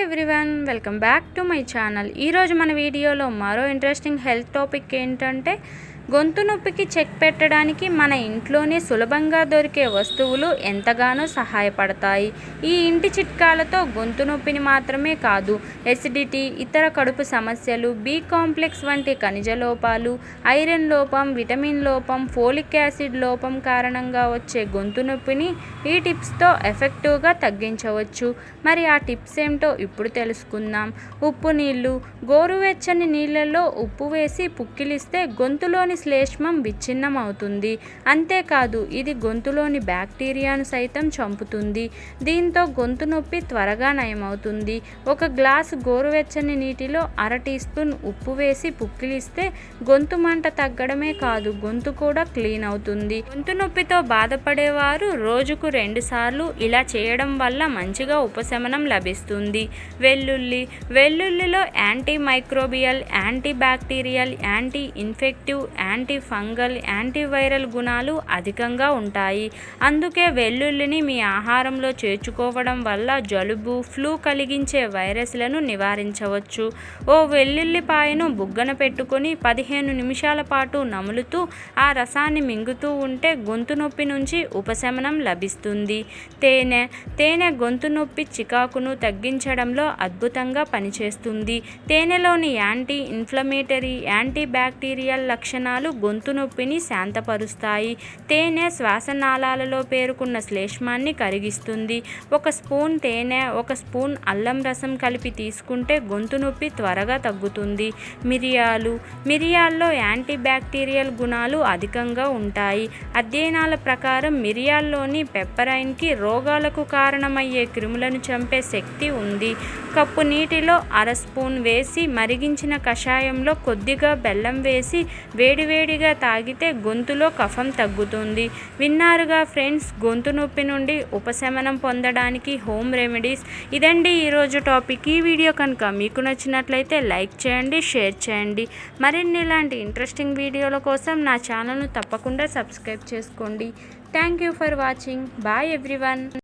Everyone welcome back to my channel ఈరోజు మన వీడియోలో మరో ఇంట్రెస్టింగ్ హెల్త్ టాపిక్ ఏంటంటే గొంతు నొప్పికి చెక్ పెట్టడానికి మన ఇంట్లోనే సులభంగా దొరికే వస్తువులు ఎంతగానో సహాయపడతాయి. ఈ ఇంటి చిట్కాలతో గొంతు నొప్పిని మాత్రమే కాదు ఎసిడిటీ ఇతర కడుపు సమస్యలు బి కాంప్లెక్స్ వంటి ఖనిజ లోపాలు ఐరన్ లోపం విటమిన్ లోపం ఫోలిక్ యాసిడ్ లోపం కారణంగా వచ్చే గొంతు నొప్పిని ఈ టిప్స్తో ఎఫెక్టివ్గా తగ్గించవచ్చు. మరి ఆ టిప్స్ ఏమిటో ఇప్పుడు తెలుసుకుందాం. ఉప్పు నీళ్ళు గోరువెచ్చని నీళ్ళల్లో ఉప్పు వేసి పుక్కిలిస్తే గొంతులోని శ్లేష్మం విచ్ఛిన్నం అవుతుంది అంతేకాదు ఇది గొంతులోని బ్యాక్టీరియాను సైతం చంపుతుంది. దీంతో గొంతు నొప్పి త్వరగా నయమవుతుంది. ఒక గ్లాసు గోరువెచ్చని నీటిలో అర టీ స్పూన్ ఉప్పు వేసి పుక్కిలిస్తే గొంతు మంట తగ్గడమే కాదు గొంతు కూడా క్లీన్ అవుతుంది. గొంతు నొప్పితో బాధపడేవారు రోజుకు రెండు సార్లు ఇలా చేయడం వల్ల మంచిగా ఉపశమనం లభిస్తుంది. వెల్లుల్లి. వెల్లుల్లిలో anti microbial anti bacterial anti infective anti fungal antiviral గుణాలు అధికంగా ఉంటాయి. అందుకే వెల్లుల్లిని మీ ఆహారంలో చేర్చుకోవడం వల్ల జలుబు ఫ్లూ కలిగించే వైరస్లను నివారించవచ్చు. ఓ వెల్లుల్లిపాయను బుగ్గన పెట్టుకొని పదిహేను నిమిషాల పాటు నములుతూ ఆ రసాన్ని మింగుతూ ఉంటే గొంతు నొప్పి నుంచి ఉపశమనం లభిస్తుంది. తేనె తేనె గొంతు నొప్పి చికాకును తగ్గించడంలో అద్భుతంగా పనిచేస్తుంది. తేనెలోని యాంటీ ఇన్ఫ్లమేటరీ యాంటీ బ్యాక్టీరియల్ లక్షణాలు గొంతు నొప్పిని శాంతపరుస్తాయి. తేనె శ్వాసనాళాలలో పేరుకున్న శ్లేష్మాన్ని కరిగిస్తుంది. ఒక స్పూన్ తేనె ఒక స్పూన్ అల్లం రసం కలిపి తీసుకుంటే గొంతు నొప్పి త్వరగా తగ్గుతుంది. మిరియాలు. మిరియాల్లో యాంటీ బ్యాక్టీరియల్ గుణాలు అధికంగా ఉంటాయి. అధ్యయనాల ప్రకారం మిరియాల్లోని పెప్పరైన్కి రోగాలకు కారణమయ్యే క్రిములను చంపే శక్తి ఉంది. కప్పు నీటిలో అర స్పూన్ వేసి మరిగించిన కషాయంలో కొద్దిగా బెల్లం వేసి వేడివేడిగా తాగితే గొంతులో కఫం తగ్గుతుంది. ఉంది విన్నారుగా ఫ్రెండ్స్ గొంతు నొప్పి నుండి ఉపశమనం పొందడానికి హోమ్ రెమెడీస్. ఇదండి ఈరోజు టాపిక్. ఈ వీడియో కనుక మీకు నచ్చినట్లయితే లైక్ చేయండి షేర్ చేయండి. మరిన్ని ఇలాంటి ఇంట్రెస్టింగ్ వీడియోల కోసం నా ఛానల్ను తప్పకుండా సబ్స్క్రైబ్ చేసుకోండి. Thank you for watching. Bye everyone.